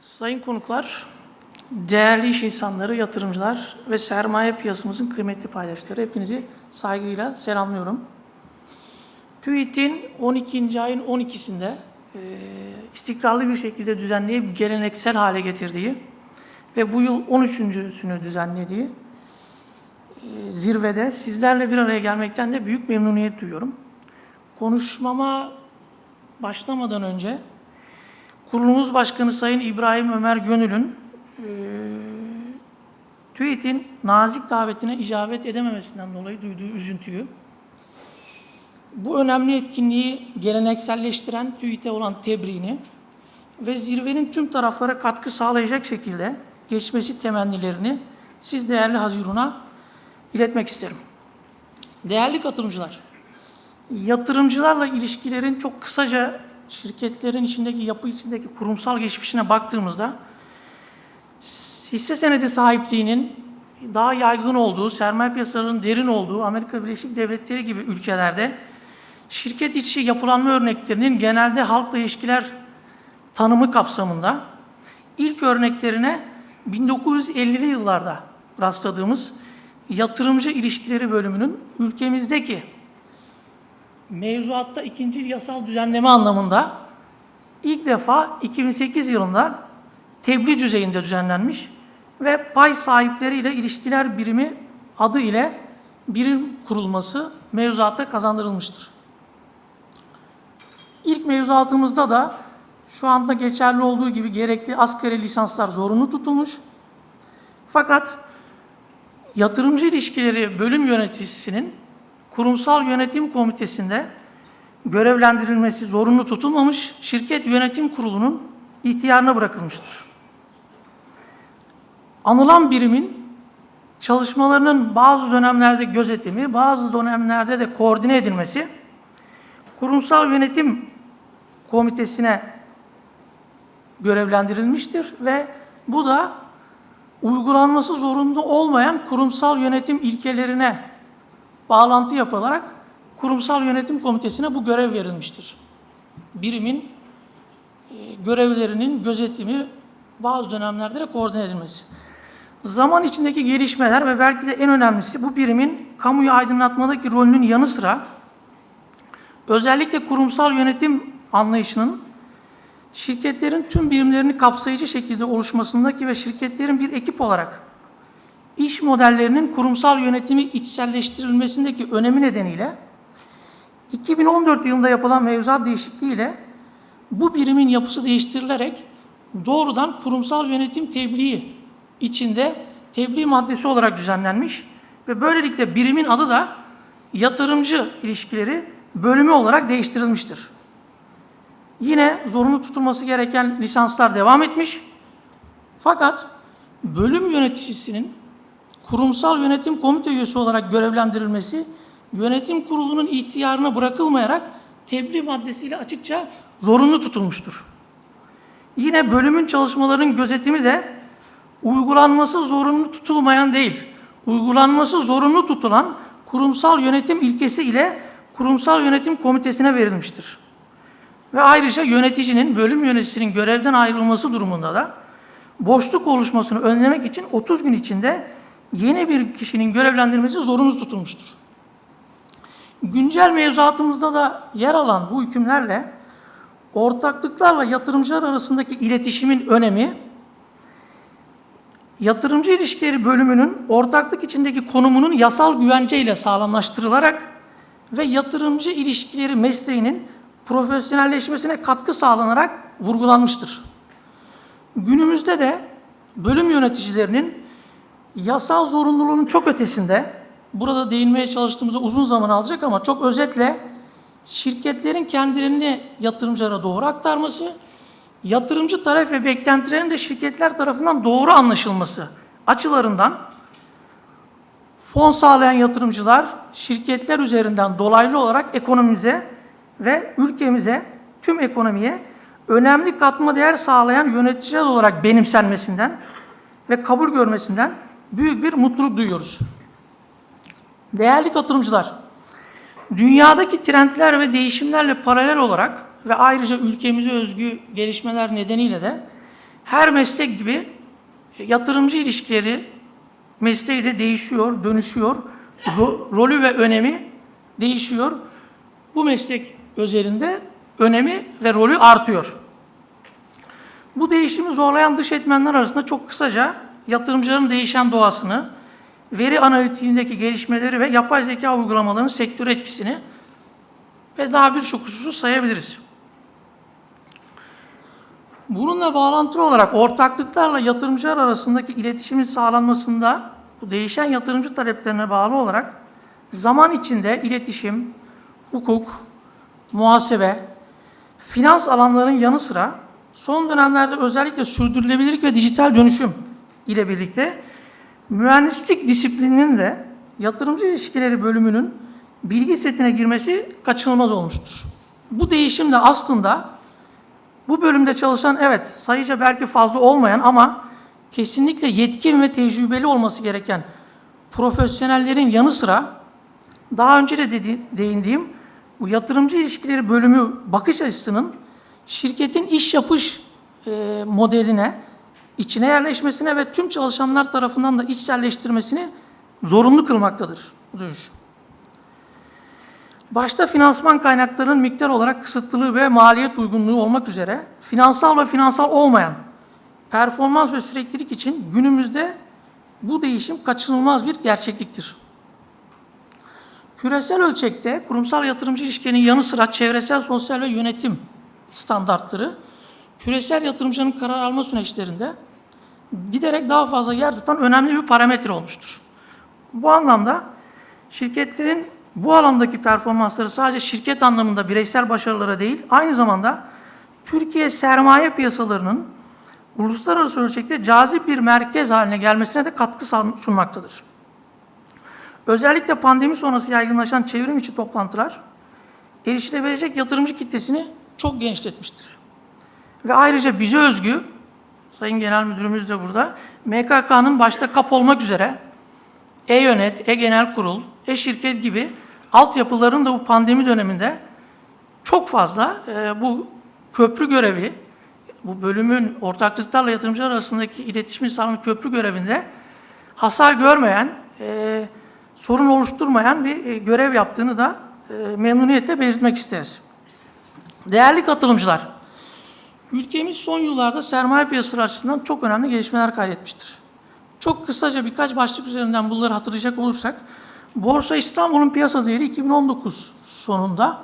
Sayın konuklar, değerli iş insanları, yatırımcılar ve sermaye piyasamızın kıymetli paydaşları hepinizi saygıyla selamlıyorum. TÜİT'in 12. ayın 12'sinde e, istikrarlı bir şekilde düzenleyip geleneksel hale getirdiği ve bu yıl 13.sünü düzenlediği e, zirvede sizlerle bir araya gelmekten de büyük memnuniyet duyuyorum. Konuşmama başlamadan önce Kurulumuz Başkanı Sayın İbrahim Ömer Gönül'ün e, TÜİT'in nazik davetine icabet edememesinden dolayı duyduğu üzüntüyü, bu önemli etkinliği gelenekselleştiren TÜİT'e olan tebriğini ve zirvenin tüm taraflara katkı sağlayacak şekilde geçmesi temennilerini siz değerli Hazirun'a iletmek isterim. Değerli katılımcılar, yatırımcılarla ilişkilerin çok kısaca şirketlerin içindeki yapı içindeki kurumsal geçmişine baktığımızda hisse senedi sahipliğinin daha yaygın olduğu, sermaye piyasalarının derin olduğu Amerika Birleşik Devletleri gibi ülkelerde şirket içi yapılanma örneklerinin genelde halkla ilişkiler tanımı kapsamında ilk örneklerine 1950'li yıllarda rastladığımız yatırımcı ilişkileri bölümünün ülkemizdeki mevzuatta ikinci yasal düzenleme anlamında ilk defa 2008 yılında tebliğ düzeyinde düzenlenmiş ve pay sahipleriyle ilişkiler birimi adı ile birim kurulması mevzuatta kazandırılmıştır. İlk mevzuatımızda da şu anda geçerli olduğu gibi gerekli asgari lisanslar zorunlu tutulmuş. Fakat yatırımcı ilişkileri bölüm yöneticisinin kurumsal yönetim komitesinde görevlendirilmesi zorunlu tutulmamış, şirket yönetim kurulunun ihtiyarına bırakılmıştır. Anılan birimin çalışmalarının bazı dönemlerde gözetimi, bazı dönemlerde de koordine edilmesi, kurumsal yönetim komitesine görevlendirilmiştir ve bu da uygulanması zorunlu olmayan kurumsal yönetim ilkelerine bağlantı yapılarak kurumsal yönetim komitesine bu görev verilmiştir. Birimin e, görevlerinin gözetimi bazı dönemlerde de koordine edilmesi. Zaman içindeki gelişmeler ve belki de en önemlisi bu birimin kamuyu aydınlatmadaki rolünün yanı sıra özellikle kurumsal yönetim anlayışının şirketlerin tüm birimlerini kapsayıcı şekilde oluşmasındaki ve şirketlerin bir ekip olarak iş modellerinin kurumsal yönetimi içselleştirilmesindeki önemi nedeniyle 2014 yılında yapılan mevzuat değişikliğiyle bu birimin yapısı değiştirilerek doğrudan kurumsal yönetim tebliği içinde tebliğ maddesi olarak düzenlenmiş ve böylelikle birimin adı da yatırımcı ilişkileri bölümü olarak değiştirilmiştir. Yine zorunlu tutulması gereken lisanslar devam etmiş. Fakat bölüm yöneticisinin kurumsal yönetim komite üyesi olarak görevlendirilmesi yönetim kurulunun ihtiyarına bırakılmayarak tebliğ maddesiyle açıkça zorunlu tutulmuştur. Yine bölümün çalışmalarının gözetimi de uygulanması zorunlu tutulmayan değil, uygulanması zorunlu tutulan kurumsal yönetim ilkesi ile kurumsal yönetim komitesine verilmiştir. Ve ayrıca yöneticinin, bölüm yöneticisinin görevden ayrılması durumunda da boşluk oluşmasını önlemek için 30 gün içinde yeni bir kişinin görevlendirilmesi zorunlu tutulmuştur. Güncel mevzuatımızda da yer alan bu hükümlerle ortaklıklarla yatırımcılar arasındaki iletişimin önemi, yatırımcı ilişkileri bölümünün ortaklık içindeki konumunun yasal güvenceyle sağlamlaştırılarak ve yatırımcı ilişkileri mesleğinin profesyonelleşmesine katkı sağlanarak vurgulanmıştır. Günümüzde de bölüm yöneticilerinin yasal zorunluluğun çok ötesinde, burada değinmeye çalıştığımızda uzun zaman alacak ama çok özetle şirketlerin kendilerini yatırımcılara doğru aktarması, yatırımcı talep ve beklentilerin de şirketler tarafından doğru anlaşılması açılarından fon sağlayan yatırımcılar şirketler üzerinden dolaylı olarak ekonomimize ve ülkemize, tüm ekonomiye önemli katma değer sağlayan yöneticiler olarak benimsenmesinden ve kabul görmesinden büyük bir mutluluk duyuyoruz. Değerli katılımcılar, dünyadaki trendler ve değişimlerle paralel olarak ve ayrıca ülkemize özgü gelişmeler nedeniyle de her meslek gibi yatırımcı ilişkileri mesleği de değişiyor, dönüşüyor. Ro- rolü ve önemi değişiyor. Bu meslek özelinde önemi ve rolü artıyor. Bu değişimi zorlayan dış etmenler arasında çok kısaca yatırımcıların değişen doğasını, veri analitiğindeki gelişmeleri ve yapay zeka uygulamalarının sektör etkisini ve daha birçok hususu sayabiliriz. Bununla bağlantılı olarak ortaklıklarla yatırımcılar arasındaki iletişimin sağlanmasında bu değişen yatırımcı taleplerine bağlı olarak zaman içinde iletişim, hukuk, muhasebe, finans alanlarının yanı sıra son dönemlerde özellikle sürdürülebilirlik ve dijital dönüşüm ile birlikte mühendislik disiplininin de yatırımcı ilişkileri bölümünün bilgi setine girmesi kaçınılmaz olmuştur. Bu değişim de aslında bu bölümde çalışan evet sayıca belki fazla olmayan ama kesinlikle yetkin ve tecrübeli olması gereken profesyonellerin yanı sıra daha önce de dedi- değindiğim bu yatırımcı ilişkileri bölümü bakış açısının şirketin iş yapış e, modeline, içine yerleşmesine ve tüm çalışanlar tarafından da içselleştirmesini zorunlu kılmaktadır bu dönüşüm. Başta finansman kaynaklarının miktar olarak kısıtlılığı ve maliyet uygunluğu olmak üzere finansal ve finansal olmayan performans ve süreklilik için günümüzde bu değişim kaçınılmaz bir gerçekliktir. Küresel ölçekte kurumsal yatırımcı ilişkilerinin yanı sıra çevresel, sosyal ve yönetim standartları küresel yatırımcının karar alma süreçlerinde giderek daha fazla yer tutan önemli bir parametre olmuştur. Bu anlamda şirketlerin bu alandaki performansları sadece şirket anlamında bireysel başarılara değil, aynı zamanda Türkiye sermaye piyasalarının uluslararası ölçekte cazip bir merkez haline gelmesine de katkı sunmaktadır. Özellikle pandemi sonrası yaygınlaşan çevrim içi toplantılar erişilebilecek yatırımcı kitlesini çok genişletmiştir. Ve ayrıca bize özgü, Sayın Genel Müdürümüz de burada, MKK'nın başta kap olmak üzere E-Yönet, E-Genel Kurul, E-Şirket gibi altyapıların da bu pandemi döneminde çok fazla e, bu köprü görevi, bu bölümün ortaklıklarla yatırımcılar arasındaki iletişimi sağlama köprü görevinde hasar görmeyen, e, sorun oluşturmayan bir e, görev yaptığını da e, memnuniyetle belirtmek isteriz. Değerli katılımcılar, ülkemiz son yıllarda sermaye piyasaları açısından çok önemli gelişmeler kaydetmiştir. Çok kısaca birkaç başlık üzerinden bunları hatırlayacak olursak, Borsa İstanbul'un piyasa değeri 2019 sonunda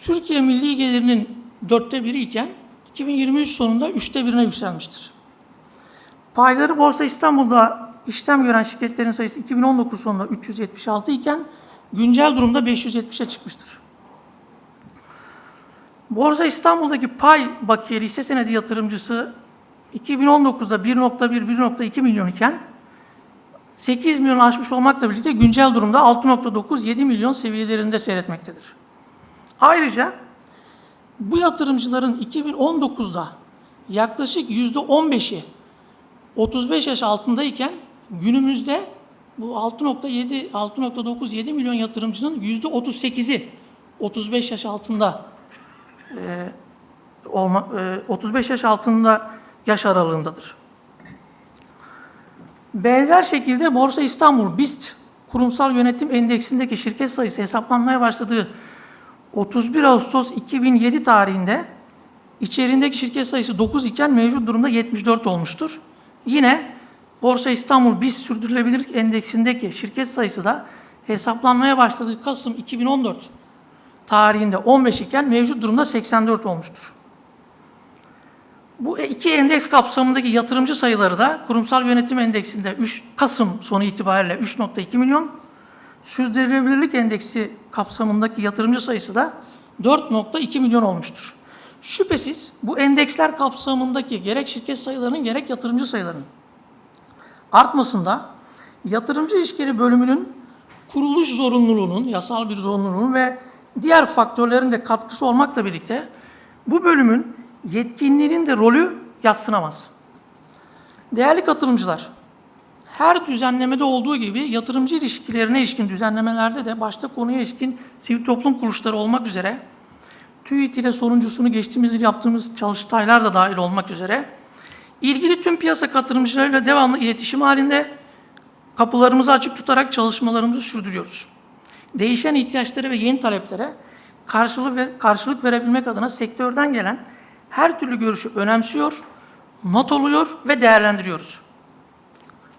Türkiye milli gelirinin dörtte biri iken 2023 sonunda üçte birine yükselmiştir. Payları Borsa İstanbul'da işlem gören şirketlerin sayısı 2019 sonunda 376 iken güncel durumda 570'e çıkmıştır. Borsa İstanbul'daki pay bakiyeli hisse senedi yatırımcısı 2019'da 1.1-1.2 milyon iken 8 milyon aşmış olmakla birlikte güncel durumda 6.9-7 milyon seviyelerinde seyretmektedir. Ayrıca bu yatırımcıların 2019'da yaklaşık %15'i 35 yaş altındayken günümüzde bu 6.7 6.9-7 milyon yatırımcının %38'i 35 yaş altında e, olma, e, 35 yaş altında yaş aralığındadır. Benzer şekilde Borsa İstanbul BIST kurumsal yönetim endeksindeki şirket sayısı hesaplanmaya başladığı 31 Ağustos 2007 tarihinde içerisindeki şirket sayısı 9 iken mevcut durumda 74 olmuştur. Yine Borsa İstanbul BIST sürdürülebilirlik endeksindeki şirket sayısı da hesaplanmaya başladığı Kasım 2014 tarihinde 15 iken mevcut durumda 84 olmuştur. Bu iki endeks kapsamındaki yatırımcı sayıları da kurumsal yönetim endeksinde 3 Kasım sonu itibariyle 3.2 milyon, sürdürülebilirlik endeksi kapsamındaki yatırımcı sayısı da 4.2 milyon olmuştur. Şüphesiz bu endeksler kapsamındaki gerek şirket sayılarının gerek yatırımcı sayılarının artmasında yatırımcı ilişkileri bölümünün kuruluş zorunluluğunun, yasal bir zorunluluğun ve diğer faktörlerin de katkısı olmakla birlikte bu bölümün yetkinliğinin de rolü yatsınamaz. Değerli katılımcılar, her düzenlemede olduğu gibi yatırımcı ilişkilerine ilişkin düzenlemelerde de başta konuya ilişkin sivil toplum kuruluşları olmak üzere TÜİT ile sonuncusunu geçtiğimiz yıl yaptığımız çalıştaylar da dahil olmak üzere İlgili tüm piyasa katılımcılarıyla devamlı iletişim halinde kapılarımızı açık tutarak çalışmalarımızı sürdürüyoruz. Değişen ihtiyaçları ve yeni taleplere karşılık, ve, karşılık verebilmek adına sektörden gelen her türlü görüşü önemsiyor, not oluyor ve değerlendiriyoruz.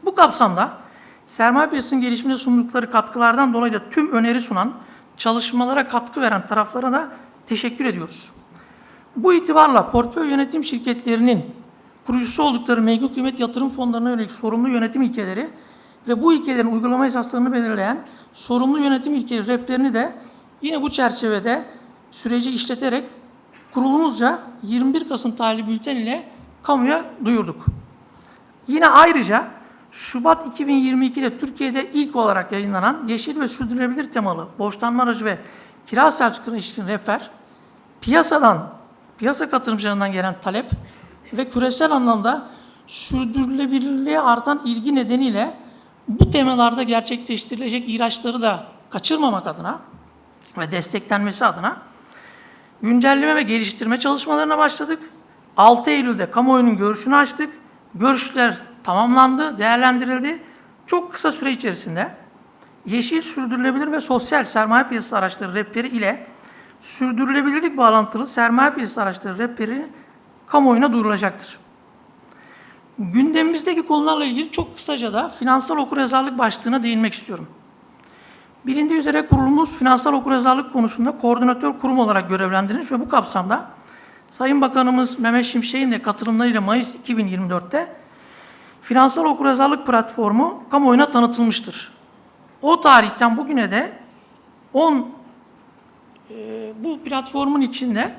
Bu kapsamda sermaye piyasasının gelişimine sundukları katkılardan dolayı da tüm öneri sunan, çalışmalara katkı veren taraflara da teşekkür ediyoruz. Bu itibarla portföy yönetim şirketlerinin kurucusu oldukları menkul kıymet yatırım fonlarına yönelik sorumlu yönetim ilkeleri ve bu ilkelerin uygulama esaslarını belirleyen sorumlu yönetim ilkeleri replerini de yine bu çerçevede süreci işleterek kurulumuzca 21 Kasım tarihli bülten ile kamuya duyurduk. Yine ayrıca Şubat 2022'de Türkiye'de ilk olarak yayınlanan yeşil ve sürdürülebilir temalı borçlanma aracı ve kira sertifikasına ilişkin rehber, piyasadan, piyasa katılımcılarından gelen talep ve küresel anlamda sürdürülebilirliğe artan ilgi nedeniyle bu temalarda gerçekleştirilecek ihraçları da kaçırmamak adına ve desteklenmesi adına güncelleme ve geliştirme çalışmalarına başladık. 6 Eylül'de kamuoyunun görüşünü açtık. Görüşler tamamlandı, değerlendirildi. Çok kısa süre içerisinde yeşil, sürdürülebilir ve sosyal sermaye piyasası araçları rehberi ile sürdürülebilirlik bağlantılı sermaye piyasası araçları rehberi kamuoyuna duyurulacaktır. Gündemimizdeki konularla ilgili çok kısaca da finansal okuryazarlık başlığına değinmek istiyorum. Bilindiği üzere kurulumuz finansal okuryazarlık konusunda koordinatör kurum olarak görevlendirilmiş ve bu kapsamda Sayın Bakanımız Mehmet Şimşek'in de katılımlarıyla Mayıs 2024'te finansal okuryazarlık platformu kamuoyuna tanıtılmıştır. O tarihten bugüne de 10 e, bu platformun içinde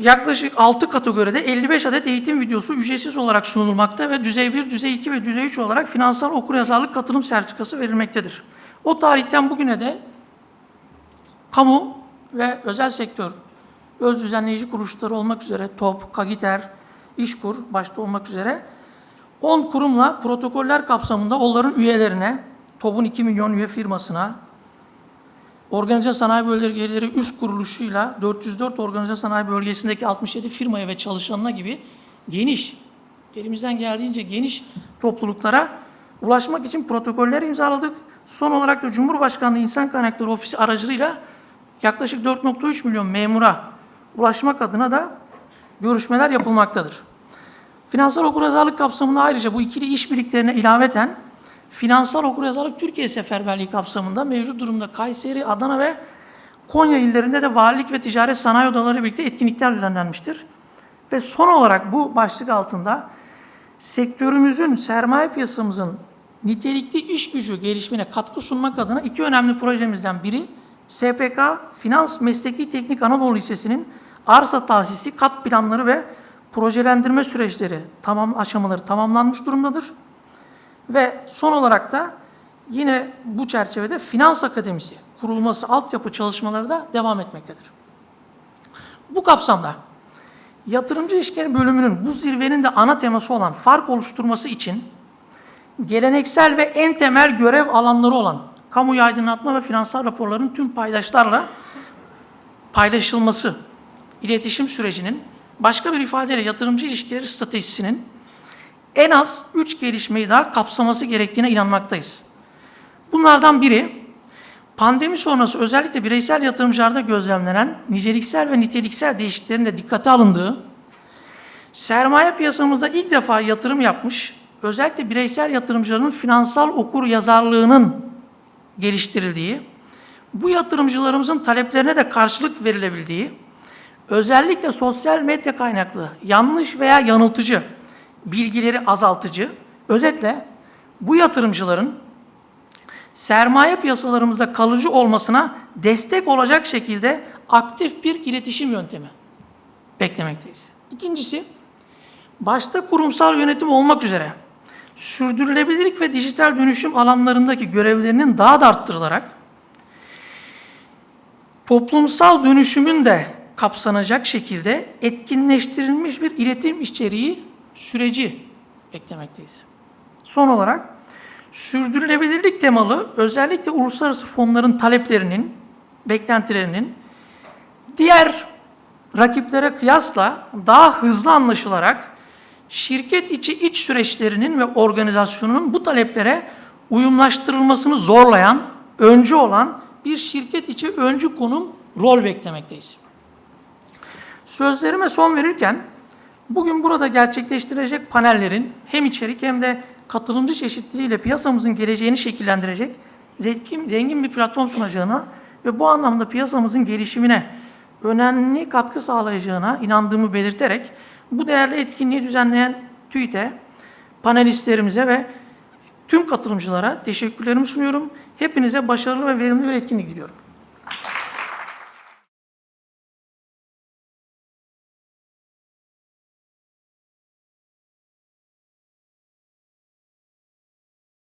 yaklaşık 6 kategoride 55 adet eğitim videosu ücretsiz olarak sunulmakta ve düzey 1, düzey 2 ve düzey 3 olarak finansal okuryazarlık katılım sertifikası verilmektedir. O tarihten bugüne de kamu ve özel sektör öz düzenleyici kuruluşları olmak üzere TOP, Kagiter, İşkur başta olmak üzere 10 kurumla protokoller kapsamında onların üyelerine, TOP'un 2 milyon üye firmasına, Organize Sanayi Bölgeleri Üst Kuruluşu'yla 404 Organize Sanayi Bölgesi'ndeki 67 firmaya ve çalışanına gibi geniş, elimizden geldiğince geniş topluluklara ulaşmak için protokoller imzaladık. Son olarak da Cumhurbaşkanlığı İnsan Kaynakları Ofisi aracılığıyla yaklaşık 4.3 milyon memura ulaşmak adına da görüşmeler yapılmaktadır. Finansal okuryazarlık kapsamında ayrıca bu ikili işbirliklerine ilaveten Finansal Okuryazarlık Türkiye Seferberliği kapsamında mevcut durumda Kayseri, Adana ve Konya illerinde de valilik ve ticaret sanayi odaları birlikte etkinlikler düzenlenmiştir. Ve son olarak bu başlık altında sektörümüzün, sermaye piyasamızın nitelikli iş gücü gelişimine katkı sunmak adına iki önemli projemizden biri SPK Finans Mesleki Teknik Anadolu Lisesi'nin arsa tahsisi, kat planları ve projelendirme süreçleri tamam aşamaları tamamlanmış durumdadır. Ve son olarak da yine bu çerçevede Finans Akademisi kurulması altyapı çalışmaları da devam etmektedir. Bu kapsamda yatırımcı ilişkileri bölümünün bu zirvenin de ana teması olan fark oluşturması için geleneksel ve en temel görev alanları olan kamu aydınlatma ve finansal raporların tüm paydaşlarla paylaşılması, iletişim sürecinin başka bir ifadeyle yatırımcı ilişkileri stratejisinin en az üç gelişmeyi daha kapsaması gerektiğine inanmaktayız. Bunlardan biri, pandemi sonrası özellikle bireysel yatırımcılarda gözlemlenen niceliksel ve niteliksel değişikliklerin de dikkate alındığı, sermaye piyasamızda ilk defa yatırım yapmış, özellikle bireysel yatırımcıların finansal okur yazarlığının geliştirildiği, bu yatırımcılarımızın taleplerine de karşılık verilebildiği, özellikle sosyal medya kaynaklı, yanlış veya yanıltıcı, bilgileri azaltıcı. Özetle bu yatırımcıların sermaye piyasalarımızda kalıcı olmasına destek olacak şekilde aktif bir iletişim yöntemi beklemekteyiz. İkincisi, başta kurumsal yönetim olmak üzere sürdürülebilirlik ve dijital dönüşüm alanlarındaki görevlerinin daha da arttırılarak toplumsal dönüşümün de kapsanacak şekilde etkinleştirilmiş bir iletim içeriği süreci beklemekteyiz. Son olarak sürdürülebilirlik temalı özellikle uluslararası fonların taleplerinin, beklentilerinin diğer rakiplere kıyasla daha hızlı anlaşılarak şirket içi iç süreçlerinin ve organizasyonunun bu taleplere uyumlaştırılmasını zorlayan, öncü olan bir şirket içi öncü konum rol beklemekteyiz. Sözlerime son verirken bugün burada gerçekleştirecek panellerin hem içerik hem de katılımcı çeşitliliğiyle piyasamızın geleceğini şekillendirecek zengin, zengin bir platform sunacağına ve bu anlamda piyasamızın gelişimine önemli katkı sağlayacağına inandığımı belirterek bu değerli etkinliği düzenleyen TÜİT'e, panelistlerimize ve tüm katılımcılara teşekkürlerimi sunuyorum. Hepinize başarılı ve verimli bir etkinlik diliyorum.